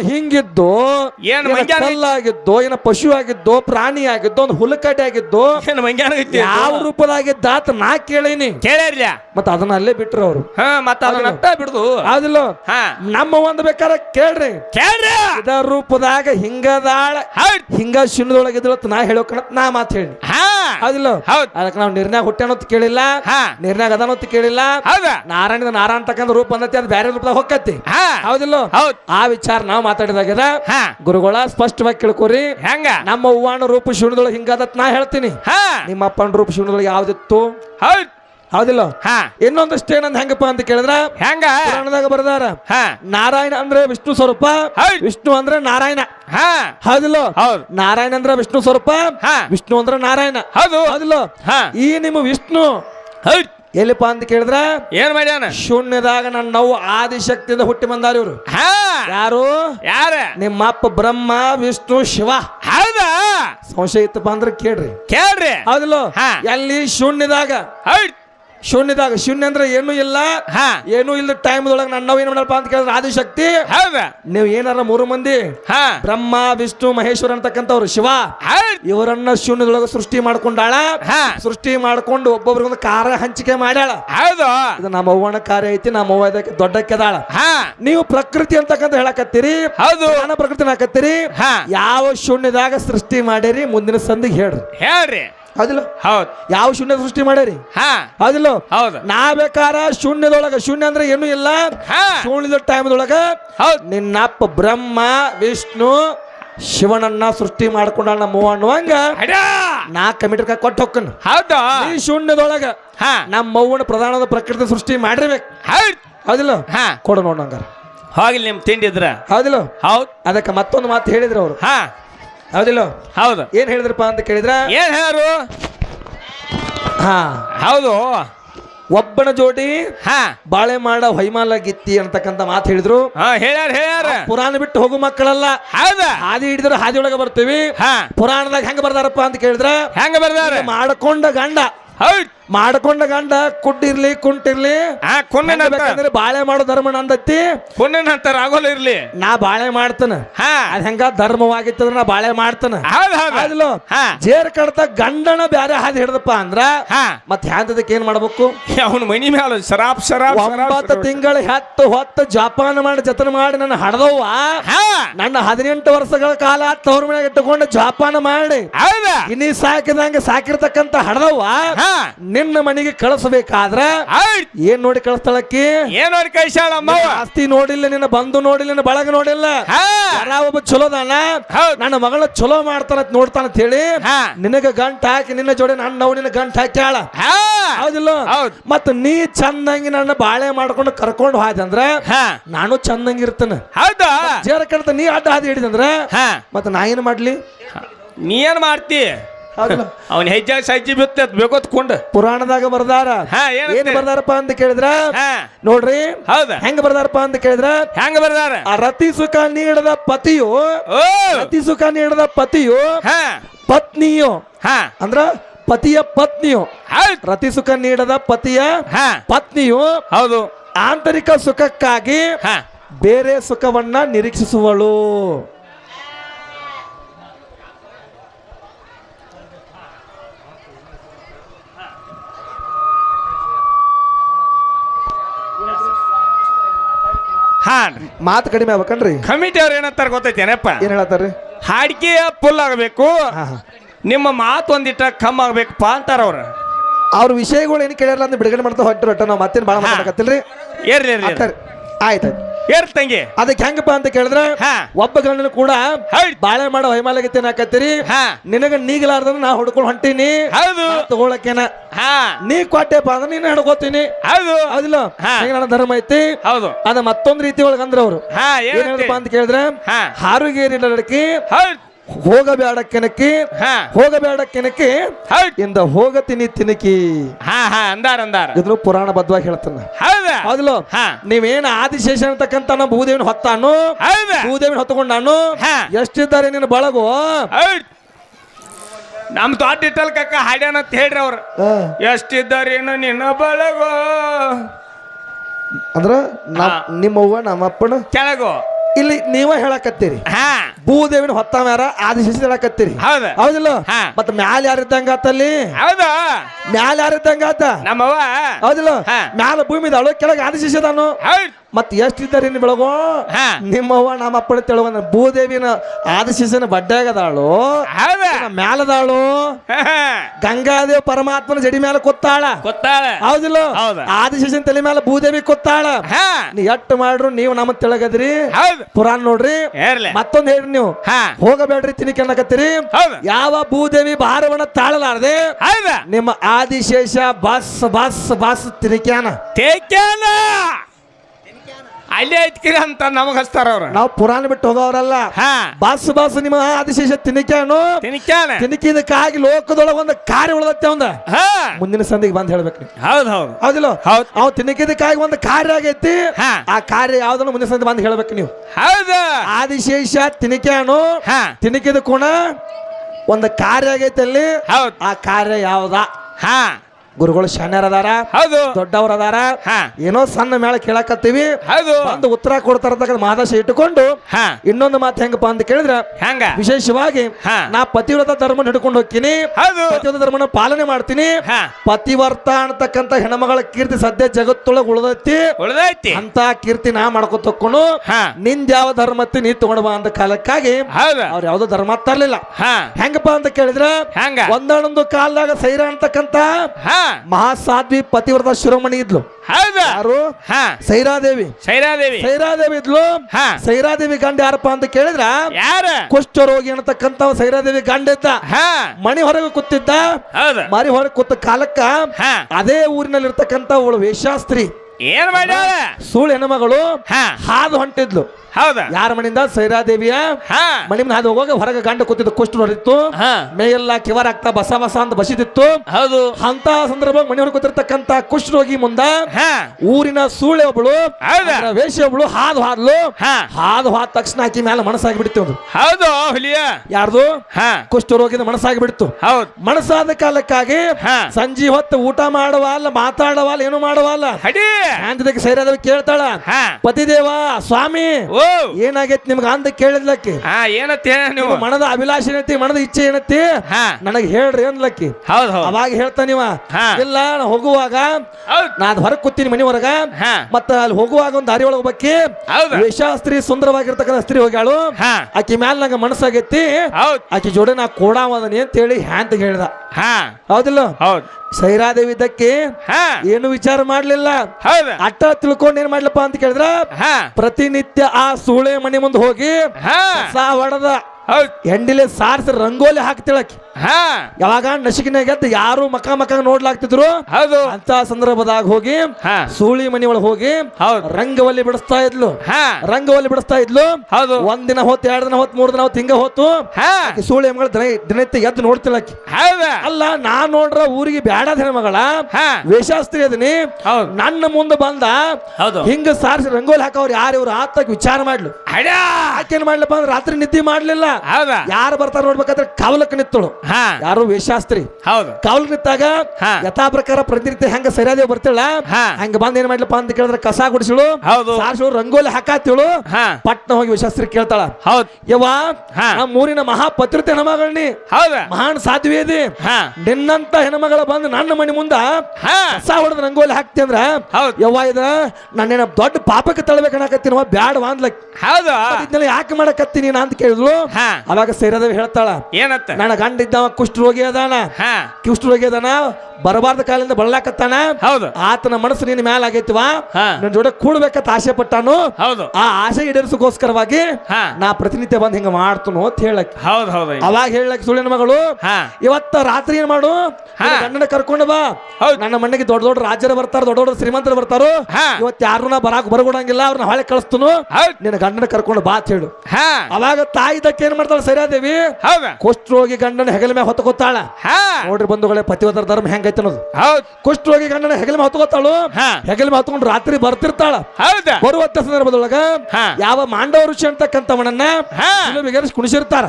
ಹಿಂಗಿದ್ದು ಏನ್ ಕಲ್ಲಾಗಿದ್ದು ಏನ ಪಶು ಆಗಿದ್ದು ಪ್ರಾಣಿ ಆಗಿದ್ದು ಒಂದು ಹುಲಕಟ್ಟೆ ಆಗಿದ್ದು ಏನು ಮಂಗ್ಯಾನ ಐತಿ ಯಾವ ರೂಪದಾಗಿದ್ದ ಆತ ನಾ ಕೇಳೀನಿ. ಕೇಳಿರ್ಲ? ಮತ್ತ ಅದನ್ನ ಅಲ್ಲೇ ಬಿಟ್ರು ಅವರು. ಹಾ ಮತ್ತ ಅದನ್ನ ಬಿಡುದು. ಆದಿಲ್ಲ. ಹಾ. ನಮ್ಮ ಒಂದ್ ಬೇಕಾರ ಕೇಳ್ರಿ. ಕೇಳ್ರಿ. ಇದ ರೂಪದಾಗ ಹಿಂಗದಾಳ. ಹಿಂಗ ಶೂನ್ಯದೊಳಗಿದ್ರು ಅಂತ ನಾ ಹೇಳೋಕಣ ನಾ ಮಾತು ಹೇಳಿ. ಹಾ. ಹೌದಿಲ್ಲ. ಹೌದ್. ಅದಕ್ಕೆ ನಾವು ನೀರ್ನಾಗ ಹುಟ್ಟ್ಯಾನ ಅಂತ ಕೇಳಿಲ್ಲ. ಹಾ. ನಿರ್ನ್ಯಾಗ ಅದಾನ ಅಂತ ಕೇಳಿಲ್ಲ. ಹೌದ. ನಾರಾಯಣದ ನಾರಾಯಣ ಅಂತಕ್ಕಂಥ ರೂಪ ಅಂದತಿ ಅದು ಬೇರೆ ರೂಪದಾಗ ಹೊಕ್ಕತಿ ಹಾ. ಹೌದಿಲ್ಲ. ಹೌದ್. ಆ ವಿಚಾರ ನಾವು ಮಾತಾಡಿದಾಗ ಹಾ. ಗುರುಗಳ ಸ್ಪಷ್ಟವಾಗಿ ಕೇಳ್ಕೊರಿ. ಹೆಂಗ? ನಮ್ಮ ಅವ್ವಾನ ರೂಪ ಶಿವನದೊಳಗೆ ಹಿಂಗದತ್ ನಾ ಹೇಳ್ತೀನಿ. ಹಾ. ನಿಮ್ಮ ಅಪ್ಪನ ರೂಪ ಶಿವನದೊಳಗೆ ಯಾವ್ದಿತ್ತು? ಹೌದ್. ಹೌದಿಲ್ಲ? ಹಾ. ಇನ್ನೊಂದಷ್ಟು ಏನಂದ್ ಹೆಂಗಪ್ಪ ಅಂತ ಕೇಳಿದ್ರ ಹೆಂಗ? ಪುರಾಣದಾಗ ಬರ್ದಾರ ಹಾ. ನಾರಾಯಣ ಅಂದ್ರೆ ವಿಷ್ಣು ಸ್ವರೂಪ. ವಿಷ್ಣು ಅಂದ್ರೆ ನಾರಾಯಣ. ಹಾ. ಹೌದಿಲ್ಲ? ಹೌದು. ನಾರಾಯಣ ಅಂದ್ರೆ ವಿಷ್ಣು ಸ್ವರೂಪ ಹಾ. ವಿಷ್ಣು ಅಂದ್ರೆ ನಾರಾಯಣ. ಹೌದು. ಹೌದಿಲ್ಲ? ಹಾ. ಈ ನಿಮ್ಮ ವಿಷ್ಣು ಹೌದ್. ಎಲ್ಲಿಪ್ಪ ಅಂತ ಕೇಳಿದ್ರ ಏನ್ ಮಾಡ್ಯಾನ? ಶೂನ್ಯದಾಗ ನನ್ನ ನಾವು ಆದಿಶಕ್ತಿಯಿಂದ ಹುಟ್ಟಿ ಬಂದಾರ ಇವರು. ಹಾ. ಯಾರು? ಯಾರ? ನಿಮ್ಮಪ್ಪ ಬ್ರಹ್ಮ ವಿಷ್ಣು ಶಿವ. ಹೌದಾ? ಸಂಶಯ ಇತ್ತಪ್ಪ ಅಂದ್ರೆ ಕೇಳ್ರಿ. ಕೇಳ್ರಿ. ಹೌದಿಲ್ಲ? ಹಾ. ಎಲ್ಲಿ ಶೂನ್ಯದಾಗ ಹೌದ್. ಶೂನ್ಯದಾಗ ಶೂನ್ಯ ಅಂದ್ರೆ ಏನೂ ಇಲ್ಲ. ಹಾ. ಏನು ಇಲ್ಲ ಟೈಮ್ ಒಳಗ ನನ್ನ ಏನ್ ಮಾಡಪ್ಪ ಅಂತ ಕೇಳಿದ್ರೆ ಆದಿಶಕ್ತಿ ಹೌದಾ? ನೀವು ಏನಾರ ಮೂರು ಮಂದಿ. ಹಾ. ಬ್ರಹ್ಮ ವಿಷ್ಣು ಮಹೇಶ್ವರ ಅಂತಕ್ಕಂಥವ್ರು ಶಿವ. ಇವರನ್ನ ಶೂನ್ಯದೊಳಗೆ ಸೃಷ್ಟಿ ಮಾಡ್ಕೊಂಡಾಳ. ಹಾ. ಸೃಷ್ಟಿ ಮಾಡ್ಕೊಂಡು ಒಬ್ಬೊಬ್ರಿಗೊಂದು ಕಾರ ಹಂಚಿಕೆ ಮಾಡ್ಯಾಳ. ಹೌದು. ಇದು ನಮ್ಮ ಅವ್ವನ ಕಾರ್ಯ ಐತಿ ನಮ್ಮ ಅವ್ವ ಇದಕ್ಕೆ ದೊಡ್ಡ ಕೆದಾಳ ನೀವು ಪ್ರಕೃತಿ ಅಂತಕ್ಕಂಥ ಹೇಳಕತ್ತೀರಿ. ಹೌದು. ನಾನು ಪ್ರಕೃತಿ ಹಾಕತ್ತೀರಿ. ಹಾ. ಯಾವ ಶೂನ್ಯದಾಗ ಸೃಷ್ಟಿ ಮಾಡಿರಿ ಮುಂದಿನ ಸಂದಿಗೆ ಹೇಳ್ರಿ. ಹೇಳ್ರಿ. ಹೌದಿಲ್ಲ? ಹೌದು. ಯಾವ ಶೂನ್ಯ ಸೃಷ್ಟಿ ಮಾಡ್ಯಾರಿ ಹಾ. ಹೌದಿಲ್ಲ? ಹೌದು. ನಾ ಬೇಕಾರ ಶೂನ್ಯದೊಳಗ ಶೂನ್ಯ ಅಂದ್ರೆ ಏನು ಇಲ್ಲ. ಹಾ. ಶೂನ್ಯದ ಟೈಮ್ದೊಳಗ ಹೌದು. ನಿನ್ನಪ್ಪ ಬ್ರಹ್ಮ ವಿಷ್ಣು ಶಿವನನ್ನ ಸೃಷ್ಟಿ ಮಾಡ್ಕೊಂಡ ನಮ್ಮ ಅನ್ನುವಂಗ ನಾ ಕಮಿಟರ್ ಕೊಟ್ಟು ಹೊಕ್ಕನ್ ಹೌದು? ಈ ಶೂನ್ಯದೊಳಗ ಹಾ. ನಮ್ಮ ಅವ್ವನ ಪ್ರಧಾನದ ಪ್ರಕೃತಿ ಸೃಷ್ಟಿ ಮಾಡಿರ್ಬೇಕು. ಹೌದು. ಹೌದಿಲ್ಲ? ಹಾ. ಕೊಡು ನೋಡಂಗಾರ ಹೋಗಿಲ್ಲ ನಿಮ್ ತಿಂಡಿದ್ರ? ಹೌದಿಲ್ಲ? ಹೌದು. ಅದಕ್ಕೆ ಮತ್ತೊಂದು ಮಾತು ಹೇಳಿದ್ರು ಅವರು. ಹಾ. ಹೌದಿಲ್ಲ? ಹೌದು. ಏನ್ ಹೇಳಿದ್ರಪ್ಪ ಅಂತ ಕೇಳಿದ್ರ? ಏನ್ ಹೇಳು ಹಾ. ಹೌದು. ಒಬ್ಬನ ಜೋಡಿ ಹಾ. ಬಾಳೆ ಮಾಡ ಹೊಯ್ಮಾಲ ಗಿತ್ತಿ ಅಂತಕ್ಕಂತ ಮಾತು ಹೇಳಿದ್ರು. ಹಾ ಹೇಳ್ಯಾರ ಹೇಳ್ಯಾರ. ಪುರಾಣ ಬಿಟ್ಟು ಹೋಗು ಮಕ್ಕಳಲ್ಲ. ಹೌದಾ. ಹಾದಿ ಹಿಡಿದ್ರೆ ಹಾದಿ ಒಳಗೆ ಬರ್ತೀವಿ. ಹಾ. ಪುರಾಣದಾಗ ಹೆಂಗ ಬರ್ದಾರಪ್ಪ ಅಂತ ಕೇಳಿದ್ರ? ಹೆಂಗ ಬರ್ದಾರ? ಮಾಡ್ಕೊಂಡ ಗಂಡ. ಹೌದ್. ಮಾಡ್ಕೊಂಡ ಗಂಡ ಕುಡ್ಡಿರ್ಲಿ ಕುಂಟಿರ್ಲಿ. ಕುಣ್ಣನ ಅಂತ ಬಾಳೆ ಮಾಡೋ ಧರ್ಮ ನಂದತ್ತಿ ಅಂತ ರಾಗೋಲ್ ಇರ್ಲಿ. ನಾ ಬಾಳೆ ಮಾಡ್ತಾನ. ಹಾ. ಅದ್ ಹೆಂಗ ಧರ್ಮವಾಗಿತ್ತಂದ್ರ ನಾ ಬಾಳೆ ಮಾಡ್ತಾನ. ಹೌದ್ ಹೌದ್. ಹೌದಿಲ್ಲ ಹಾ. ಜೇರ್ ಕಡತ ಗಂಡನ ಬ್ಯಾರೆ ಹಾದಿ ಹಿಡ್ದಪ್ಪ ಅಂದ್ರ ಹಾ. ಮತ್ ಹ್ಯಾಂತದಕ್ಕೆ ಏನ್ ಮಾಡ್ಬೇಕು? ಅವನ ಮನಿ ಮ್ಯಾಲ ಶರಾಬ್ ಶರಾಬ್ ಒಂಬತ್ತು ತಿಂಗಳ ಹತ್ತು ಹೊತ್ತು ಜಪಾನ ಮಾಡಿ ಜತನ ಮಾಡಿ ನನ್ನ ಹಡದವ್ವ. ಹಾ. ನನ್ನ ಹದಿನೆಂಟು ವರ್ಷಗಳ ಕಾಲ ತವ್ರ ಮನೆಯಾಗ ಇಟ್ಟುಕೊಂಡು ಜಪಾನ ಮಾಡಿ. ಹೌದಾ. ಇನ್ನೀ ಸಾಕಿದಂಗೆ ಸಾಕಿರ್ತಕ್ಕಂತ ಹಡದವ್ವ. ಹಾ. ನಿನ್ನ ಮನೆಗೆ ಕಳಿಸಬೇಕಾದ್ರೆ ಏನ್ ನೋಡಿ ಕಳಿಸ್ತಾಳಕ್ಕಿ? ಏನ್ ನೋಡಿ ಕಳಿಸಾಳ ಆಸ್ತಿ ನೋಡಿಲ್ಲ ನಿನ್ನ ಬಂದು ನೋಡಿಲ್ಲ ನಿನ್ನ ಬಳಗ ನೋಡಿಲ್ಲ. ಒಬ್ಬ ಚಲೋದಾನ? ನನ್ನ ಮಗಳ ಚಲೋ ಮಾಡ್ತಾನ ನೋಡ್ತಾನ ಅಂತ ಹೇಳಿ ಹಾ. ನಿನಗ ಗಂಟ್ ಹಾಕಿ ನಿನ್ನ ಜೋಡಿ ನನ್ನ ನಾವು ನಿನ್ನ ಗಂಟ ಹಾಕ್ಯಾಳ. ಹೌದಿಲ್ಲ? ಹೌದ್. ಮತ್ತ ನೀ ಚಂದಂಗಿ ನನ್ನ ಬಾಳೆ ಮಾಡ್ಕೊಂಡು ಕರ್ಕೊಂಡು ಹೋದ ಅಂದ್ರ ಹಾ. ನಾನು ಚಂದಂಗಿ ಇರ್ತೇನೆ. ಹೌದಾ? ಜೇರ ಕಡತ ನೀ ಅಡ್ಡ ಹಾದಿ ಹಿಡಿದಂದ್ರ ಹಾ. ಮತ್ತ ನಾ ಏನ್ ಮಾಡ್ಲಿ? ನೀ ಏನ್ ಮಾಡ್ತಿ? ಅವನ್ ಹೆಜ್ಜೆ ಸಜ್ಜಿ ಬಿತ್ತತ್ ಬೇಕೊತ್ಕೊಂಡು ಪುರಾಣದಾಗ ಬರ್ದಾರ? ಏನ್ ಬರ್ದಾರಪ್ಪ ಅಂತ ಕೇಳಿದ್ರ? ನೋಡ್ರಿ. ಹೌದ? ಹೆಂಗ ಬರ್ದಾರಪ್ಪ ಅಂತ ಕೇಳಿದ್ರ? ಹೆಂಗ ಬರ್ದಾರ? ಆ ರತಿ ಸುಖ ನೀಡದ ಪತಿಯು ರತಿ ಸುಖ ನೀಡದ ಪತಿಯು ಹಾ. ಪತ್ನಿಯು ಹಾ. ಅಂದ್ರ ಪತಿಯ ಪತ್ನಿಯು. ರತಿ ಸುಖ ನೀಡದ ಪತಿಯ ಹಾ. ಪತ್ನಿಯು ಹೌದು. ಆಂತರಿಕ ಸುಖಕ್ಕಾಗಿ ಹಾ. ಬೇರೆ ಸುಖವನ್ನ ನಿರೀಕ್ಷಿಸುವಳು. ಹಾ ಮಾತು ಕಡಿಮೆ ಆಗ್ಬೇಕನ್ರಿ. ಕಮಿಟಿ ಅವ್ರು ಏನಂತಾರ ಗೊತ್ತೈತೇನಪ್ಪ ಏನ್ ಹೇಳತ್ತಾರ್ರಿ? ಹಾಡಿಕೆ ಫುಲ್ ಆಗಬೇಕು. ಹಾ ಹಾ. ನಿಮ್ಮ ಮಾತು ಒಂದಿಟ್ಟ ಕಮ್ಮಿ ಆಗ್ಬೇಕಪ್ಪ ಅಂತಾರ ಅವ್ರು. ಅವ್ರ ವಿಷಯಗಳು ಏನು ಕೇಳಿರಲ್ಲ ಅಂದ್ರೆ ಬಿಡುಗಡೆ ಮಾಡ್ತಾ ಹೊಟ್ಟರು ಹೊಟ್ಟ ನಾವು ಮತ್ತೇನು ಭಾಳ ಮಾತಾಡಕತ್ತಿಲ್ರಿ? ಇರ್ಲಿ ಇರ್ಲಿ ಆಯ್ತು ಆಯ್ತು ಏರ್ ತಂಗಿ. ಅದಕ್ಕೆ ಹೆಂಗಪ್ಪ ಅಂತ ಕೇಳಿದ್ರೆ ಹಾ. ಒಬ್ಬ ಗಂಡನ ಕೂಡ ಬಾಳೆ ಮಾಡೋ ಹೊಯ್ಮಾಲಗತ್ತೆ ಹಾಕತ್ತೀರಿ. ಹಾ. ನಿನಗ ನೀಗಲಾರ್ದ ನಾ ಹುಡ್ಕೊಂಡು ಹೊಂಟೀನಿ. ತಗೊಳಕೇನ ಹಾ. ನೀ ಕೊಟ್ಟೆಪ್ಪ ಅಂದ್ರೆ ನೀನು ಹಿಡ್ಕೋತೀನಿ. ಹೌದು. ಹೌದಿಲ್ಲ. ನನ್ನ ಧರ್ಮ ಐತಿ? ಹೌದು. ಅದ ಮತ್ತೊಂದ್ ರೀತಿ ಒಳಗಂದ್ರ ಅವರು ಅವ್ರು ಹಾ ಏನ್ ಏನಂತೆ ಅಂತ ಕೇಳಿದ್ರೆ ಹಾ. ಹಾರುಗೇರಿ ಲಡಕಿ ಹೌದ್. ಹೋಗಬೇಡ ಕೆನಕಿ ಹಾ. ಹೋಗಬೇಡ ಕೆನಕಿ ಇಂದ ಹೋಗ ತಿನಿ ತಿನಕಿ. ಹಾ ಹಾ ಅಂದಾರ ಅಂದಾರ. ಇದ್ರು ಪುರಾಣ ಬದ್ವಾಗಿ ಹೇಳ್ತಾನ. ಹೌದಾ. ಅದಲು ಹಾ. ನೀವೇನ ಆದಿಶೇಷ ಅಂತಕ್ಕಂತ ನಮ್ಮ ಭೂದೇವಿನ ಹೊತ್ತಾನು? ಭೂದೇವಿನ ಹೊತ್ತುಕೊಂಡಾನು ಹಾ. ಎಷ್ಟಿದ್ದಾರೆ ನಿನ್ನ ಬಳಗು? ನಮ್ ತೋಟ ಇಟ್ಟಲ್ ಕಕ್ಕ ಹಾಡ್ಯಾನ ಅಂತ ಹೇಳ್ರಿ ಅವ್ರು. ಎಷ್ಟಿದ್ದಾರೇನು ನಿನ್ನ ಬಳಗೋ? ಅಂದ್ರ. ನಿಮ್ಮವ್ವ ನಮ್ಮಪ್ಪನ? ಕೆಳಗೋ. ಇಲ್ಲಿ ನೀವ ಹೇಳಕತ್ತೀರಿ. ಹಾ. ಭೂದೇವಿನ ಹೊತ್ತ ಮ್ಯಾರ ಆದಿಶಿಸಿ ಹೇಳಕತ್ತೀರಿ. ಹೌದ. ಹೌದಿಲ್ಲ? ಹಾ. ಮತ್ತ ಮ್ಯಾಲ ಯಾರಿದ್ದಂಗ ಆತಲ್ಲಿ? ಹೌದಾ. ಮ್ಯಾಲ ಯಾರಿದ್ದಂಗ ಆತ? ನಮ್ಮವ್ವ. ಹೌದಿಲ್ಲ? ಹಾ. ಮ್ಯಾಲ ಭೂಮಿ ಇದಾಳು ಕೆಳಗೆ ಆದಿಶಿಸಿದಾನು ಹೌದ್. ಮತ್ ಎಷ್ಟಿದ್ದಾರೆ ನಿನ್ನ ಬೆಳಗು? ಹಾ. ನಿಮ್ಮವ್ವ ನಮ್ಮಪ್ಪನ ತಿಳುವನ ಭೂದೇವಿನ ಆದಿಶೇಷನ ಬಡ್ಡ್ಯಾಗದಾಳು ಹೌದಾ? ಇನ್ನ ಮ್ಯಾಲದಾಳು. ಗಂಗಾದೇವ್ ಪರಮಾತ್ಮನ ಜಡಿ ಮೇಲೆ ಕೂತಾಳ ಗೊತ್ತಾಳ ಹೌದಿಲ್ಲ? ಹೌದ. ಆದಿಶೇಷನ್ ತಲೆ ಮೇಲೆ ಭೂದೇವಿ ಕೊತ್ತಾಳ. ಹಾ. ನೀ ಎಟ್ಟು ಮಾಡ್ರು ನೀವು ನಮ್ಮ ತಿಳಗದ್ರಿ? ಹೌದ್. ಪುರಾಣ ನೋಡ್ರಿ? ಏರ್ಲೆ ಮತ್ತೊಂದ್ ಹೇಳ್ರಿ ನೀವು. ಹಾ. ಹೋಗಬೇಡ್ರಿ ತಿನ್ನಿಕೆ ಅನ್ನಕತ್ತೀರಿ ಹೌದ. ಯಾವ ಭೂದೇವಿ ಭಾರವನ್ನ ತಾಳಲಾರದೆ? ಹೌದಾ? ನಿಮ್ಮ ಆದಿಶೇಷ ಬಸ್ ಬಸ್ ಬಸ್ ತಿನಿಕ್ಯಾನ. ತೇಕ್ಯಾನ ಅಲ್ಲೇ ಐತ್ಕಿರಿ ಅಂತ ನಮಗ್ ಹಚ್ತಾರ ಅವ್ರ. ನಾವು ಪುರಾಣ ಬಿಟ್ಟು ಹೋಗೋರಲ್ಲ ಹಾ. ಬಾಸ್ ಬಸ್ ನಿಮ್ಮ ಆದಿಶೇಷ ತಿನ್ನಿಕ್ಯಾನು ತಿನ್ನಿಕ್ಯಾನ ತಿನ್ನಿಕಿದಕ್ಕಾಗಿ ಲೋಕದೊಳಗ ಒಂದು ಕಾರ್ಯ ಉಳ್ದತ್ತೆ ಒಂದ ಹಾ. ಮುಂದಿನ ಸಂದಿಗೆ ಬಂದ್ ಹೇಳ್ಬೇಕು ಹೌದ್ ಹೌದು. ಹೌದಿಲ್ಲ? ಹೌದ್. ಅವ್ ತಿನ್ನಿಕಿದಕ್ಕಾಗಿ ಒಂದು ಕಾರ್ಯ ಆಗೈತಿ. ಹಾ. ಆ ಕಾರ್ಯ ಯಾವ್ದನ್ನ ಮುಂದಿನ ಸಂದಿ ಬಂದ್ ಹೇಳ್ಬೇಕು ನೀವು. ಹೌದು. ಆದಿಶೇಷ ತಿನ್ನಿಕ್ಯಾನು ಹಾ. ತಿನ್ನಿಕಿದ ಕೋಣ ಒಂದು ಕಾರ್ಯ ಆಗೈತಿ ಅಲ್ಲಿ. ಹೌದ್. ಆ ಕಾರ್ಯ ಯಾವ್ದ? ಹಾ. ಗುರುಗಳು ಶಾನ್ಯರ ಅದಾರ ಹೌದು. ದೊಡ್ಡವ್ರ ಅದಾರ ಹಾ. ಏನೋ ಸಣ್ಣ ಮೇಳ ಕೇಳಕತ್ತೀವಿ. ಹೌದು. ಒಂದು ಉತ್ತರ ಕೊಡ್ತಾರ ಮಾದಶ ಇಟ್ಟುಕೊಂಡು ಇನ್ನೊಂದು ಮಾತು ಹೆಂಗಪ್ಪ ಅಂತ ಕೇಳಿದ್ರ ಹೆಂಗ? ವಿಶೇಷವಾಗಿ. ನಾ ಪತಿವ್ರತ ಧರ್ಮ ಹಿಡ್ಕೊಂಡು ಹೋಗ್ತೀನಿ. ಪತಿವ್ರತ ಧರ್ಮನ ಪಾಲನೆ ಮಾಡ್ತೀನಿ. ಪತಿವರ್ತ ಅಂತಕ್ಕಂತ ಹೆಣ್ಮಗಳ ಕೀರ್ತಿ ಸದ್ಯ ಜಗತ್ತೊಳಗ ಉಳ್ದೈತಿ. ಉಳ್ದೈತಿ. ಅಂತ ಕೀರ್ತಿ ನಾ ಮಾಡ್ಕೊತ ತಕ್ಕೊಂಡು ಹಾ. ನಿಂದ ಯಾವ ಧರ್ಮತ್ತಿ ನೀ ತಗೊಂಡ್ಬ ಅಂತ ಕಾಲಕ್ಕಾಗಿ ಅವ್ರು ಯಾವ್ದೋ ಧರ್ಮ ತರ್ಲಿಲ್ಲ. ಹಾ. ಹೆಂಗಪ್ಪ ಅಂತ ಕೇಳಿದ್ರ ಹೆಂಗ? ಒಂದಾನೊಂದು ಕಾಲದಾಗ ಸೈರ ಅಂತಕ್ಕಂತ ಮಹಾಸಾಧ್ವಿ ಪತಿವ್ರತ ಶಿರೋಮಣಿ ಇದ್ಲು. ಹೌದಾ. ಯಾರು? ಹಾ. ಸೈರಾದೇವಿ. ಶೈರಾದೇವಿ ಸೈರಾದೇವಿ ಇದ್ಲು? ಹಾ. ಸೈರಾದೇವಿ ಗಂಡ ಯಾರಪ್ಪ ಅಂತ ಕೇಳಿದ್ರ? ಯಾರ? ಕುಷ್ಠರೋಗಿ ಅನ್ನತಕ್ಕಂತ ಸೈರಾದೇವಿ ಗಂಡ ಇದ್ದ. ಹಾ. ಮಣಿ ಹೊರಗೆ ಕೂತಿದ್ದ. ಮರಿ ಹೊರಗೆ ಕೂತ ಕಾಲಕ್ಕ ಅದೇ ಊರಿನಲ್ಲಿ ಇರ್ತಕ್ಕಂತ ಅವಳು ವೇಷಾಸ್ತ್ರಿ ಏನ್ ಮಾಡ್ಯಾಳ? ಸುಳ್ಳು ಹೆಣ್ಮಗಳು ಹಾ. ಹಾದು ಹೊಂಟಿದ್ಲು. ಹೌದ? ಯಾರ ಮನೆಯಿಂದ? ಸೈರಾದೇವಿಯ? ಹಾ. ಮನೆ ಮುಂದೆ ಹಾದು ಹೋಗುವಾಗ ಹೊರಗೆ ಗಂಡ ಕೂತಿದ್ದ ಕುಷ್ಠ ನೋಡಿತ್ತು. ಹಾ. ಮೇಯೆಲ್ಲ ಕಿವರ್ ಆಗ್ತಾ ಬಸ ಬಸ ಅಂತ ಬಸಿದಿತ್ತು. ಹೌದು. ಅಂತ ಸಂದರ್ಭ ಮನೆ ಹೊರಗೆ ಕೂತಿರ್ತಕ್ಕಂತ ಕುಷ್ಠರೋಗಿ ಮುಂದ ಹಾ. ಊರಿನ ಸೂಳೆ ಒಬ್ಬಳು ಹೌದಾ? ಅದರ ವೇಷ ಒಬ್ಳು ಹಾದು ಹಾದ್ಲು. ಹಾ. ಹಾದು ಹಾದ ತಕ್ಷಣ ಆಕಿ ಮೇಲೆ ಮನಸ್ಸಾಗಿ ಬಿಡ್ತು ಹೌದು ಹುಲಿಯ. ಯಾರ್ದು? ಹಾ. ಕುಷ್ಠರೋಗಿದ ಮನಸ್ಸಾಗಿ ಬಿಡ್ತು ಹೌದು. ಮನಸ್ಸಾದ ಕಾಲಕ್ಕಾಗಿ ಹಾ. ಸಂಜೆ ಹೊತ್ತು ಊಟ ಮಾಡುವಲ್ಲ ಮಾತಾಡವಲ್ಲ ಏನು ಮಾಡುವಲ್ಲ ಹಡಿ ಸೈರಾದವ್ ಕೇಳ್ತಾಳ. ಹಾ. ಪತಿದೇವ ಸ್ವಾಮಿ ಓ. ಏನಾಗೈತಿ ನಿಮ್ಗೆ ಅಂತ ಕೇಳಿದ್ಲಕ್ಕಿ? ಹಾ ಏನತ್ತೆ ನೀವು? ಮನದ ಅಭಿಲಾಷೆ ಏನೈತಿ ಮನದ ಇಚ್ಛೆ ಏನೈತಿ ನನಗೆ ಹೇಳ್ರಿ ಅನ್ಲಕ್ಕಿ ಹೌದು ಹೌದ್. ಅವಾಗ ಹೇಳ್ತಾ ನೀವ ಇಲ್ಲ ನಾ ಹೋಗುವಾಗ ನಾ ಹೊರಗೆ ಕೂತೀನಿ ಮನಿ ಹೊರಗ ಮತ್ತ ಅಲ್ಲಿ ಹೋಗುವಾಗ ಒಂದು ದಾರಿ ಒಳಗೆ ಹೋಗ್ಬೇಕಿ ವಿಶಾಸ್ತ್ರಿ ವೇಷಾಸ್ತ್ರಿ ಸುಂದರವಾಗಿರ್ತಕ್ಕಂಥ ಸ್ತ್ರೀ ಹೋಗ್ಯಾಳು. ಆಕಿ ಮ್ಯಾಲ ನಂಗೆ ಮನಸ್ಸಾಗೈತಿ. ಆಕಿ ಜೋಡಿ ನಾ ಕೋಡಾವದನಿ ಅಂತ ಹೇಳಿ ಹ್ಯಾಂತ ಹೇಳ್ದ. ಹೌದಿಲ್ಲ? ಹೌದ್. ಸೈರಾದೇವಿ ಇದಕ್ಕೆ ಹಾ. ಏನು ವಿಚಾರ ಮಾಡ್ಲಿಲ್ಲ. ಅಟ್ಟ ತಿಳ್ಕೊಂಡು ಏನ್ ಮಾಡ್ಲಪ್ಪ ಅಂತ ಕೇಳಿದ್ರ? ಹಾ. ಪ್ರತಿನಿತ್ಯ ಆ ಸೂಳೆ ಮನೆ ಮುಂದೆ ಹೋಗಿ ಹೊಡೆದ ಎಂಡಿಲೆ ಸಾರ್ಸಿ ರಂಗೋಲಿ ಹಾಕ್ತಿಳಕಿ ಹಾ. ಯಾವಾಗ ನಸಿಕಿನಾಗ ಗೆದ್ದು ಯಾರು ಮಕ ಮಕ ನೋಡ್ಲಾಗ್ತಿದ್ರು? ಹೌದು. ಅಂತ ಸಂದರ್ಭದಾಗ ಹೋಗಿ ಸೂಳಿ ಮನಿ ಒಳಗೆ ಹೋಗಿ ಹೌದ್. ರಂಗವಲ್ಲಿ ಬಿಡಿಸ್ತಾ ಇದ್ಲು. ಹಾ. ರಂಗವಲ್ಲಿ ಬಿಡಿಸ್ತಾ ಇದ್ಲು. ಹೌದು. ಒಂದ್ ದಿನ ಹೊತ್ತು ಎರಡ್ ದಿನ ಹೊತ್ತು ಮೂರ್ ದಿನ ಹೊತ್ತು ಹಿಂಗ ಹೊತ್ತು ಸೂಳಿ ಮಗಳ ದಿನಿತ್ಯ ದಿನನಿತ್ಯ ಎದ್ದು ನೋಡ್ತಿಳಕಿ ಹೌದ. ಅಲ್ಲ ನಾ ನೋಡ್ರ ಊರಿಗೆ ಬ್ಯಾಡದ ಹೆಣ್ಮಗಳ ಹಾ. ವೇಷಾಸ್ತ್ರಿ ಅದನಿ. ಹೌದ್. ನನ್ನ ಮುಂದೆ ಬಂದ ಹಿಂಗ ಸಾರ್ಸಿ ರಂಗೋಲಿ ಹಾಕವ್ರು ಯಾರು ಇವ್ರು? ಆತಕ್ ವಿಚಾರ ಮಾಡ್ಲು. ಆಕೇನ್ ಮಾಡ್ಲಪ್ಪ ಅಂದ್ರೆ ರಾತ್ರಿ ನಿದ್ದೆ ಮಾಡ್ಲಿಲ್ಲ. ಹೌದ? ಯಾರು ಬರ್ತಾರ ನೋಡ್ಬೇಕಾದ್ರೆ ಕಾವಲಕ್ಕೆ ನಿತ್ತಳು ಹಾ. ಯಾರು ವೇಷಾಸ್ತ್ರಿ? ಹೌದು. ಕಾವಲ್ ನಿಂತಾಗ. ಯಥಾ ಪ್ರಕಾರ ಪ್ರತಿನಿತ್ಯ ಹೆಂಗ ಸರಿಯಾದ ಬರ್ತಾಳ ಹಾ. ಹಂಗ ಬಂದ್ ಏನ್ ಮಾಡ್ಲಪ್ಪ ಅಂತ ಕೇಳಿದ್ರೆ ಕಸ ಗುಡಿಸಳು. ಹೌದು. ರಂಗೋಲಿ ಹಾಕಾತಿಳು. ಹಾ. ಪಟ್ನ ಹೋಗಿ ವಿಶಾಸ್ತ್ರಿ ಕೇಳ್ತಾಳ. ಹೌದು. ಯವ್ವ ಮೂರಿನ ನಮ್ಮ ಊರಿನ ಮಹಾಪತ್ರಿತ ಹೆಣ್ಮಗಳನಿ ಹೌದ? ಮಹಾನ್ ಸಾಧ್ವಿ ಇದೆ ಹಾ. ನಿನ್ನಂತ ಹೆಣ್ಮಗಳ ಬಂದು ನನ್ನ ಮನೆ ಮುಂದ ಹಾ. ಕಸ ಹೊಡೆದ ರಂಗೋಲಿ ಹಾಕ್ತಿ ಅಂದ್ರ ಹೌದ್. ಯವ್ವ ಇದ? ನನ್ನೇನ ದೊಡ್ಡ ಪಾಪಕ್ಕೆ ತಳಬೇಕನ್ನಕತ್ತೀನವ ಬ್ಯಾಡ ಅಂದ್ಲಕ್ ಹೌದು? ಯಾಕೆ ಮಾಡಕತ್ತೀನಿ ಅಂತ ಕೇಳಿದ್ಲು ಹಾ. ಅವಾಗ ಸೇರದವ್ ಹೇಳ್ತಾಳ ಏನತ್ತ? ನನ್ನ ಗಂಡ ಇದ್ದವ ಕುಷ್ಠರೋಗಿ ಅದಾನ. ಹಾ. ಕುಷ್ಠರೋಗಿ ಅದಾನ ಬರಬಾರ್ದ ಕಾಲಿಂದ ಬಳಲಾಕತ್ತಾನ ಹೌದು. ಆತನ ಮನಸ್ಸು ನಿನ್ನ ಮ್ಯಾಲ ಆಗೈತಿವಾ? ನನ್ನ ಜೋಡಿ ಕೂಡ್ಬೇಕಂತ ಆಸೆ ಪಟ್ಟಾನು. ಹೌದು. ಆ ಆಸೆ ಈಡೇರಿಸಗೋಸ್ಕರವಾಗಿ ಹಾ. ನಾ ಪ್ರತಿನಿತ್ಯ ಬಂದ್ ಹಿಂಗ ಮಾಡ್ತನು ಅಂತ ಹೇಳಕ್ ಹೌದು ಹೌದು ಅವಾಗ ಹೇಳಕ್ ಸುಳ್ಳಿನ ಮಗಳು ಇವತ್ತ ರಾತ್ರಿ ಏನ್ ಮಾಡು? ಗಂಡನ ಕರ್ಕೊಂಡು ಬಾ. ಹೌದ್. ನನ್ನ ಮನೆಗೆ ದೊಡ್ಡ ದೊಡ್ಡ ರಾಜ್ಯರು ಬರ್ತಾರ ದೊಡ್ಡ ದೊಡ್ಡ ಶ್ರೀಮಂತರು ಬರ್ತಾರ. ಇವತ್ ಇವತ್ತು ಯಾರು ನಾ ಬರಾಕ್ ಬರಗೊಡಂಗಿಲ್ಲ ಅವ್ರನ್ನ ಹೊಳೆ ಕಳಿಸ್ತನು. ನಿನ್ನ ಗಂಡನ ಕರ್ಕೊಂಡು ಬಾ ಅಂತ ಹೇಳು. ಹಾ. ಅವಾಗ ತಾಯಿ ಇದಕ್ಕೆ ಏನ್ ಮಾಡ್ತಾಳ? ಸರಿಯಾದೇವಿ ಹೌದ? ಕುಷ್ಠರೋಗಿ ಗಂಡನ ಹೆಗಲ ಮೇಲೆ ಹೊತ್ತಕೊತಾಳ ಹಾ. ನೋಡ್ರಿ ಬಂಧುಗಳೇ ಪತಿವತರ ಧರ್ಮ ಹೆಂಗೈತೆ ಅನ್ನೋದು. ಹೌದ್. ಕುಷ್ಠರೋಗಿ ಗಂಡನ ಹೆಗಲ ಮೇಲೆ ಹೊತ್ಕೊತಾಳು. ಹಾ. ಹೆಗಲ ಮೇಲೆ ಹೊತ್ಕೊಂಡು ರಾತ್ರಿ ಬರ್ತಿರ್ತಾಳ. ಹೌದ? ಬರುವಂತ ಸಂದರ್ಭದೊಳಗ ಹಾ. ಯಾವ ಮಾಂಡವ ಋಷಿ ಅಂತಕ್ಕಂಥವನನ್ನ ಹಾ. ಕುಣಿಸಿರ್ತಾರ.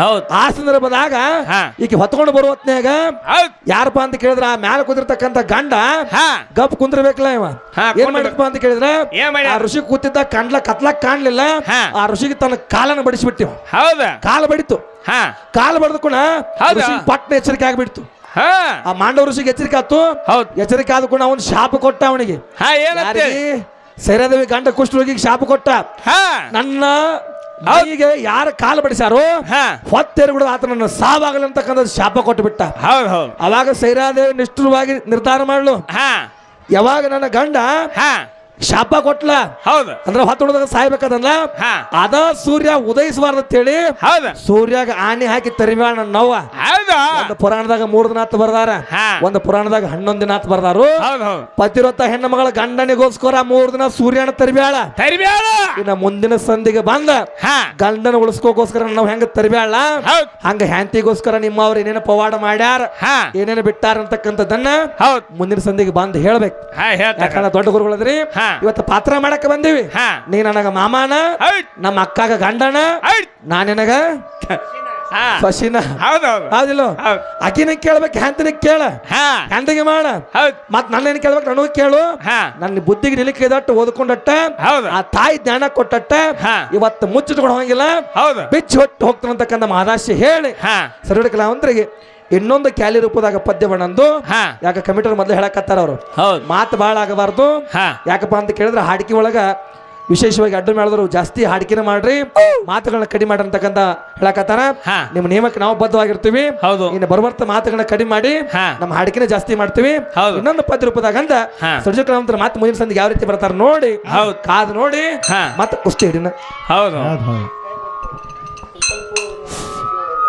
ಹೌದ್. ಆ ಸಂದರ್ಭದಾಗ ಹಾ. ಈಕೆ ಹೊತ್ಕೊಂಡು ಬರುವ ಹೊತ್ನ್ಯಾಗ ಹೌದ್. ಯಾರಪ್ಪ ಅಂತ ಕೇಳಿದ್ರ ಆ ಮ್ಯಾಲ ಕುದಿರ್ತಕ್ಕಂತ ಗಂಡ ಹಾ. ಗಪ್ ಕುಂದ್ರಬೇಕಲ್ಲ ಇವ? ಹಾ, ಏನ್ ಮಾಡಿದಪ್ಪ ಅಂತ ಕೇಳಿದ್ರ ಏನ್? ಆ ಋಷಿ ಕೂತಿದ್ದ ಕಂಡ್ಲ ಕತ್ಲಕ್ ಕಾಣ್ಲಿಲ್ಲ ಹಾ. ಆ ಋಷಿಗೆ ತನ್ನ ಕಾಲನ್ನ ಬಡಿಸ್ಬಿಟ್ಟಿವ. ಹೌದ? ಕಾಲ ಬಡಿತು. ಹಾ. ಕಾಲ ಬಡದ್ಕೊಂಡ ಹೌದಾ? ಋಷಿ ಪಟ್ನ ಎಚ್ಚರಿಕೆ ಆಗ್ಬಿಡ್ತು. ಹಾ. ಆ ಮಾಂಡವ ಋಷಿಗೆ ಎಚ್ಚರಿಕೆ ಆತು. ಹೌದ್. ಎಚ್ಚರಿಕೆ ಆದ್ಕೊಂಡ ಅವನ್ ಶಾಪ ಕೊಟ್ಟ ಅವನಿಗೆ. ಹಾ ಏನಂತ? ಯಾರಿಗೆ? ಸೈರಾದೇವಿ ಗಂಡ ಕುಷ್ಠರೋಗಿಗೆ ಶಾಪ ಕೊಟ್ಟ. ಹಾ. ನನ್ನ ಮೈಗೆ ಯಾರ ಕಾಲು ಬಡಿಸಾರೋ ಹೊತ್ತೇರು ಹೊತ್ತೆರಗುಡು ಆತನನ್ನು ಸಾವಾಗಲಂತಕ್ಕಂಥ ಶಾಪ ಕೊಟ್ಟು ಬಿಟ್ಟ ಹೌದು ಹೌದ್. ಅವಾಗ ಸೈರಾದೇವಿ ನಿಷ್ಠುರವಾಗಿ ನಿರ್ಧಾರ ಮಾಡಲು. ಹಾ. ಯಾವಾಗ ನನ್ನ ಗಂಡ ಹಾ. ಶಾಪ ಕೊಟ್ಲ. ಹೌದು. ಅಂದ್ರೆ ಹೊತ್ತು ಹೊಡೆದಾಗ ಸಾಯ್ಬೇಕದಲ್ಲ? ಅದ ಸೂರ್ಯ ಉದಯಿಸಬಾರ್ದು ಅಂತೇಳಿ ಹೌದು. ಸೂರ್ಯಾಗ ಆನೆ ಹಾಕಿ ತರಿಬೇಡ ನವ್ವ. ಒಂದು ಪುರಾಣದಾಗ ಮೂರ್ ದಿನ ಆತ್ ಬರ್ದಾರ. ಒಂದು ಪುರಾಣದಾಗ ಹನ್ನೊಂದ್ ದಿನ ಆತ್ ಬರ್ದಾರು. ಪತಿರೊತ್ತ ಹೆಣ್ಣು ಮಗಳ ಗಂಡನಿಗೋಸ್ಕರ ಮೂರ್ ದಿನ ಸೂರ್ಯನ ತರಿಬೇಡ ತರಿಬ್ಯಾಳ ಇನ್ನ ಮುಂದಿನ ಸಂಧಿಗೆ ಬಂದ. ಹಾ. ಗಂಡನ ಉಳಿಸ್ಕೋಕೋಸ್ಕರ ನಾವು ಹೆಂಗ ತರಿಬೇಡ ಹಂಗ ಹ್ಯಾಂತಿಗೋಸ್ಕರ ನಿಮ್ಮವ್ರು ಏನೇನ ಪವಾಡ ಮಾಡ್ಯಾರ. ಏನೇನ ಬಿಟ್ಟಾರ ಅಂತಕ್ಕಂಥದ್ದನ್ನ ಹೌದು. ಮುಂದಿನ ಸಂಧಿಗೆ ಬಂದ್ ಹೇಳ್ಬೇಕು. ಯಾಕಂದ್ರೆ ದೊಡ್ಡ ಗುರುಗಳದ್ರಿ. ಹಾ. ಇವತ್ತು ಪಾತ್ರ ಮಾಡಕ್ ಬಂದೀವಿ. ಹಾ. ನೀ ನನಗ ಮಾಮಾನ ನಮ್ಮ ಅಕ್ಕಾಗ ಗಂಡನ ನಾ ನಿನಗ ಸಸಿನ. ಹೌದು ಹೌದು. ಹೌದಿಲ್ಲ? ಹೌದು. ಅಕಿನ ಕೇಳ್ಬೇಕು ಹ್ಯಾಂತಿನ ಕೇಳ. ಹಾ. ಹ್ಯಾಂತಿಗೆ ಮಾಡ. ಹೌದು. ಮತ್ ನನ್ನ ಕೇಳ್ಬೇಕು ನನಗೂ ಕೇಳು. ಹಾ. ನನ್ನ ಬುದ್ಧಿಗೆ ನಿಲಿಕೆ ಇದಟ್ಟು ಓದ್ಕೊಂಡಟ್ಟ. ಆ ತಾಯಿ ಜ್ಞಾನ ಕೊಟ್ಟಟ್ಟ. ಹಾ. ಇವತ್ತು ಮುಚ್ಚಿಟ್ಕೊಂಡು ಹೋಗಿಲ್ಲ. ಹೌದು. ಬಿಚ್ಚಿ ಹೊಟ್ಟು ಹೋಗ್ತಾನಂತಕ್ಕಂಥ ಮಹಾದಾಶಿ ಹೇಳಿ. ಹಾ. ಸರಿಡ ಕಲಾವಂತರಿಗೆ ಇನ್ನೊಂದು ಕ್ಯಾಲಿ ರೂಪದಾಗ ಪದ್ಯ ಬಣ್ಣಂದು ಯಾಕ ಕಮಿಟರ್ ಮೊದಲು ಹೇಳಕತ್ತಾರ ಅವರು? ಹೌದು. ಮಾತು ಭಾಳ ಆಗಬಾರ್ದು. ಹಾ. ಯಾಕಪ್ಪ ಅಂತ ಕೇಳಿದ್ರೆ ಹಾಡಿಕೆ ಒಳಗ ವಿಶೇಷವಾಗಿ ಅಡ್ಡ ಮಾಡಿದ್ರು ಜಾಸ್ತಿ ಹಾಡಿಕೆನ ಮಾಡ್ರಿ. ಮಾತುಗಳನ್ನ ಕಡಿಮೆ ಮಾಡ್ರಿ ಅಂತಕ್ಕಂತ ಹೇಳಕತ್ತಾರ. ನಿಮ್ಮ ನಿಯಮಕ್ಕೆ ನಾವು ಬದ್ಧವಾಗಿರ್ತೀವಿ. ಹೌದು. ಇನ್ನು ಬರುವಂತ ಮಾತುಗಳನ್ನ ಕಡಿಮೆ ಮಾಡಿ ಹಾ. ನಮ್ಮ ಹಾಡಿಕೆನ ಜಾಸ್ತಿ ಮಾಡ್ತೀವಿ. ಹೌದು. ಇನ್ನೊಂದು ಪದ್ಯ ರೂಪದಾಗ ಅಂತ. ಸರ್ಜಕಲಾವಂತರ ಮಾತು ಮುಂದಿನ ಸಂದಿಗೆ ಯಾವ ರೀತಿ ಬರ್ತಾರ ನೋಡಿ. ಹೌದು. ಕಾದು ನೋಡಿ ಹಾ. ಮತ್ತೆ ಕುಸ್ತಿ ಹಿಡಿನ. ಹೌದು.